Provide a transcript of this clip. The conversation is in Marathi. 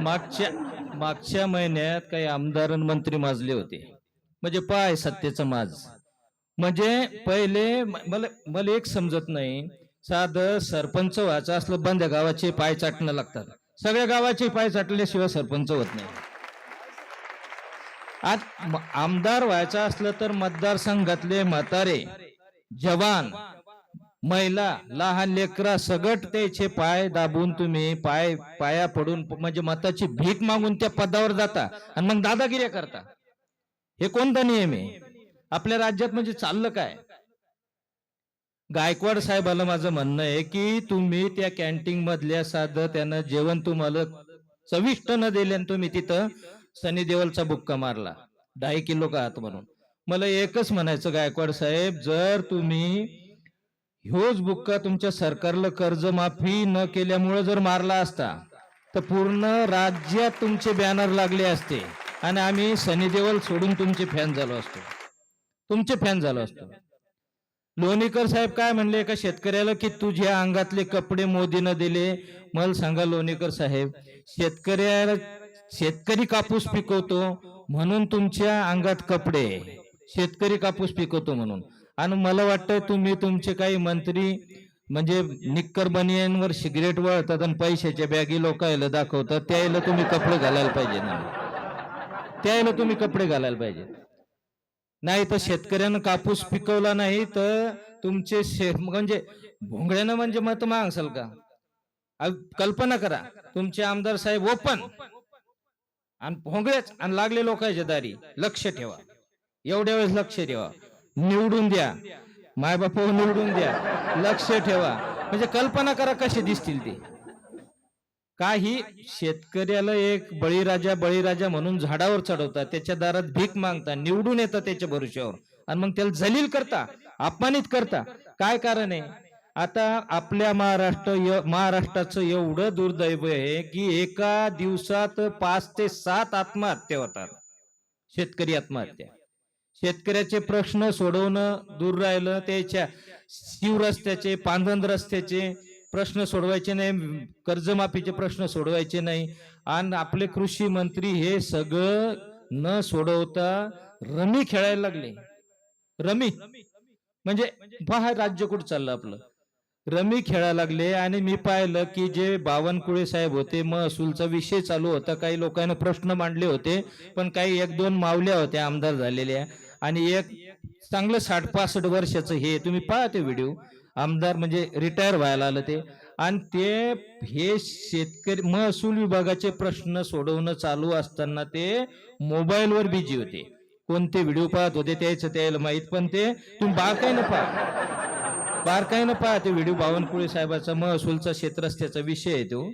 मागच्या मागच्या महिन्यात काही आमदार आणि मंत्री माजले होते. म्हणजे पाय सत्तेचं माज. म्हणजे पहिले मला मला एक समजत नाही. साधं सरपंच व्हायचं असलं बंद गावाचे पाय चाटणं लागतात. सगळ्या गावाचे पाय चाटल्याशिवाय सरपंच होत नाही. आज आमदार व्हायचं असलं तर मतदारसंघातले म्हातारे जवान महिला लहान लेकरा सगट त्याचे पाय दाबून तुम्ही पाय पाया पडून म्हणजे मताची भीक मागून त्या पदावर जाता आणि मग दादागिऱ्या करता. हे कोणता नियम आहे? आपल्या राज्यात म्हणजे चाललं काय? गायकवाड साहेबाला माझं म्हणणं आहे की तुम्ही त्या कॅन्टीन मधल्या साधं त्यानं जेवण तुम्हाला चविष्ट न दिले आणि तुम्ही तिथं सनी देवलचा बुक्का मारला. ढाई किलो का आहात म्हणून. मला एकच म्हणायचं गायकवाड साहेब जर तुम्ही ह्योच बुक्का तुमच्या सरकारला कर्जमाफी न केल्यामुळे जर मारला असता तर पूर्ण राज्यात तुमचे बॅनर लागले असते आणि आम्ही सनी देवल सोडून तुमचे फॅन झालो असतो. तुमचे फॅन झालो असतो. लोणीकर साहेब काय म्हणले एका शेतकऱ्याला की तुझ्या अंगातले कपडे मोदीनं दिले. मला सांगा लोणीकर साहेब शेतकऱ्याला शेतकरी कापूस पिकवतो म्हणून तुमच्या अंगात कपडे शेतकरी कापूस पिकवतो म्हणून. आणि मला वाटतं तुम्ही तुमचे काही मंत्री म्हणजे निक्कर बनियांवर सिगरेट वळतात आणि पैशाच्या बॅगी लोकायला दाखवतात त्याला तुम्ही कपडे घालायला पाहिजे ना. त्याला तुम्ही कपडे घालायला पाहिजे नाही तर शेतकऱ्यानं कापूस पिकवला नाही तर तुमचे शे म्हणजे भोंगड्यानं म्हणजे मत मागसाल का? कल्पना करा तुमचे आमदार साहेब ओपन. आणि भोंगळेच आणि लागले लोकांच्या दारी लक्ष ठेवा. एवढ्या वेळेस लक्ष ठेवा. निवडून द्या. मायबाप निवडून द्या. लक्ष ठेवा. म्हणजे कल्पना करा कसे दिसतील ते. काही शेतकऱ्याला एक बळीराजा बळीराजा म्हणून झाडावर चढवतात. त्याच्या दारात भीक मागता निवडून येतात त्याच्या भरोश्यावर. आणि मग त्याला जलील करता अपमानित करता. काय कारण आहे? आता आपल्या महाराष्ट्र महाराष्ट्राचं एवढं दुर्दैव आहे की एका दिवसात पाच ते सात आत्महत्या होतात. शेतकरी आत्महत्या. शेतकऱ्याचे प्रश्न सोडवणं दूर राहिलं त्याच्या शिव रस्त्याचे पांधन रस्त्याचे प्रश्न सोडवायचे नाही कर्जमाफीचे प्रश्न सोडवायचे नाही. आणि आपले कृषी मंत्री हे सगळं न सोडवता रमी खेळायला लागले. रमी. म्हणजे पहा राज्य कुठं चाललं आपलं? रमी खेळायला लागले आणि मी पाहिलं की जे बावनकुळे साहेब होते महसूलचा विषय चालू होता. काही लोकांना प्रश्न मांडले होते पण काही एक दोन मावल्या होत्या आमदार झालेल्या. आणि एक चांगलं साठ पासष्ट वर्षाचं हे तुम्ही पहा ते व्हिडिओ आमदार म्हणजे रिटायर व्हायला आलं ते. आणि ते हे शेतकरी महसूल विभागाचे प्रश्न सोडवणं चालू असताना ते मोबाईलवर बिझी होते. कोणते व्हिडिओ पाहत होते त्याचं त्याला माहीत पण ते तुम्ही बारकाईनं पहा. बारकाईनं पहा ते व्हिडिओ बावनकुळे साहेबाचा महसूलचा क्षेत्रस्त्याचा विषय आहे तो.